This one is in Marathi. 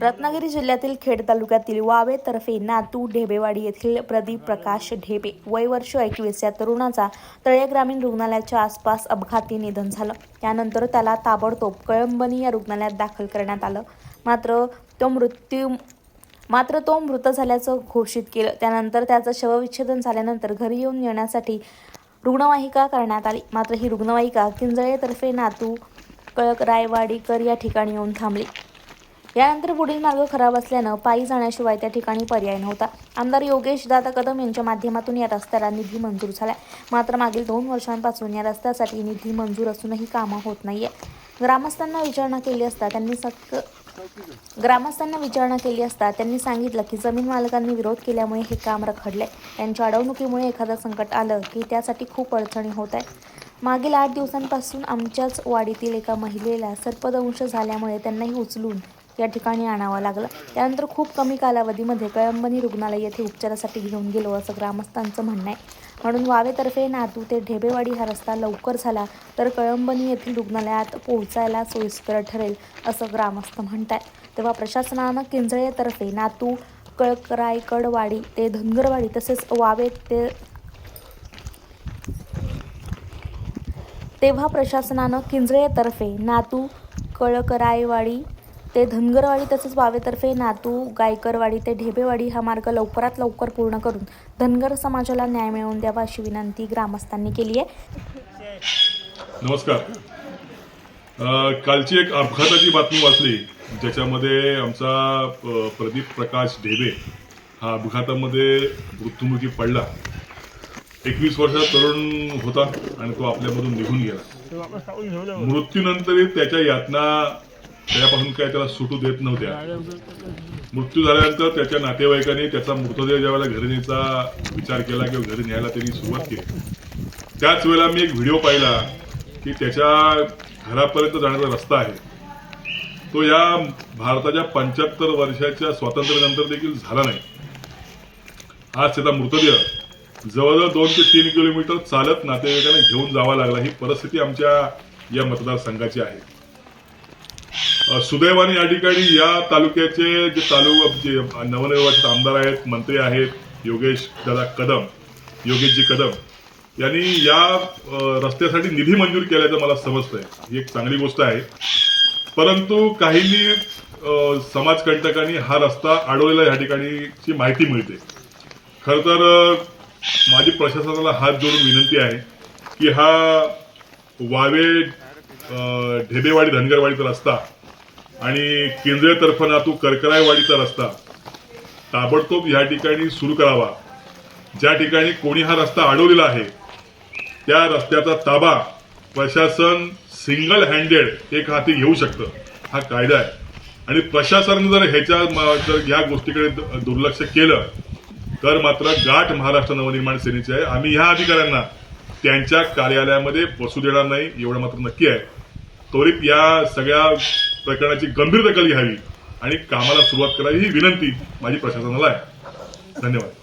रत्नागिरी जिल्ह्यातील खेड तालुक्यातील वावे तर्फे नातू ढेबेवाडी येथील प्रदीप प्रकाश ढेबे वय वर्ष एकवीस या तरुणाचा तळे ग्रामीण रुग्णालयाच्या आसपास अपघाती निधन झालं. त्यानंतर त्याला ताबडतोब कळंबनी या रुग्णालयात दाखल करण्यात आलं. मात्र तो मृत्यू मात्र तो मृत झाल्याचं घोषित केलं. त्यानंतर त्याचं शवविच्छेदन झाल्यानंतर घरी येऊन येण्यासाठी रुग्णवाहिका करण्यात आली. मात्र ही रुग्णवाहिका किंजळेतर्फे नातू कळक रायवाडीकर या ठिकाणी येऊन थांबली. यानंतर पुढील मार्ग खराब असल्यानं पायी जाण्याशिवाय त्या ठिकाणी पर्याय नव्हता. आमदार योगेश दादा कदम यांच्या माध्यमातून या रस्त्याला निधी मंजूर झाला मात्र मागील दोन वर्षांपासून या रस्त्यासाठी निधी मंजूर असूनही कामं होत नाहीये. ग्रामस्थांना विचारणा केली असता त्यांनी सक ग्रामस्थांना विचारणा केली असता त्यांनी सांगितलं की जमीन मालकांनी विरोध केल्यामुळे हे काम रखडले त्यांच्या अडवणुकीमुळे एखादं संकट आलं की त्यासाठी खूप अडचणी होत आहे मागील आठ दिवसांपासून आमच्याच वाडीतील एका महिलेला सर्पदंश झाल्यामुळे त्यांनाही उचलून या ठिकाणी आणावं लागलं. त्यानंतर खूप कमी कालावधीमध्ये कळंबनी रुग्णालय येथे उपचारासाठी घेऊन गेलो असं ग्रामस्थांचं म्हणणं आहे. म्हणून वावेतर्फे नातू ते ढेबेवाडी हा रस्ता लवकर झाला तर कळंबनी येथील रुग्णालयात पोहोचायला सोयीस्कर ठरेल असं ग्रामस्थ म्हणत आहेत तेव्हा प्रशासनानं किंजळेतर्फे नातू कळकरायकडवाडी ते धनगरवाडी तसेच वावे ते तेव्हा प्रशासनानं किंजळेतर्फे नातू कळकरायवाडी ते धनगरवाडी तसेच वावेतर्फे नातू गायकरवाडी ते ढेबेवाडी हा मार्ग लवकरात लवकर पूर्ण करून धनगर समाजाला न्याय मिळवून द्यावा अशी विनंती ग्रामस्थांनी केली आहे. नमस्कार. कालची एक अपघाताची बातमी वाचली. ज्याच्यामध्ये आमचा प्रदीप प्रकाश ढेबे हा अपघातामध्ये मृत्युमुखी पडला. एकवीस वर्षाचा तरुण होता आणि तो आपल्यामधून निघून गेला. मृत्यूनंतरही त्याच्या यातना त्याच्यापासून काय त्याला सुटू देत नव्हत्या. मृत्यू झाल्यानंतर त्याच्या नातेवाईकांनी त्याचा मृतदेह ज्यावेळेला घरी न्यायचा विचार केला किंवा घरी न्यायला त्यांनी सुरुवात केली. त्याच वेळेला मी एक व्हिडिओ पाहिला की त्याच्या घरापर्यंत जाण्याचा रस्ता आहे. तो या भारताच्या पंच्याहत्तर वर्षाच्या स्वातंत्र्यानंतर देखील झाला नाही. आज त्याचा मृतदेह जवळजवळ दोन ते तीन किलोमीटर चालत नातेवाईकांना घेऊन जावा लागला. ही परिस्थिती आमच्या या मतदारसंघाची आहे. सुदैवाने या ठिकाणी या तालुक्याचे जे तालुका जे नवनिर्वाचित आमदार आहेत मंत्री आहेत योगेश दादा कदम योगेशजी कदम यांनी या रस्त्यासाठी निधी मंजूर केल्याचं मला समजतंय. ही एक चांगली गोष्ट आहे. परंतु काहींनी समाजकंटकांनी हा रस्ता अडवलेला या ठिकाणीची माहिती मिळते. खरं तर माझी प्रशासनाला हात जोडून विनंती आहे की हा वावे ढेबेवाडी धनगरवाडीचा रस्ता आणि केंद्रीय तर्फ नातू करकरायवाडीचा रस्ता. ताबडतोब या ठिकाणी सुरू करावा. ज्या ठिकाणी कोणी हा रस्ता अडवलेला आहे त्या रस्त्याचा ताबा प्रशासन सिंगल हँडेड एक हाती घेऊ शकतं. हा कायदा आहे. आणि प्रशासनाने जर ह्याच्या जर या गोष्टीकडे दुर्लक्ष केलं तर मात्र गाठ महाराष्ट्र नवनिर्माण सेनेची आहे. आम्ही ह्या अधिकाऱ्यांना त्यांच्या कार्यालयामध्ये बसू देणार नाही एवढं मात्र नक्की आहे. त्वरित या सगळ्या प्रकरणाची गंभीर दखल घ्यावी आणि कामाला सुरुवात करावी ही विनंती माझी प्रशासनाला आहे. धन्यवाद.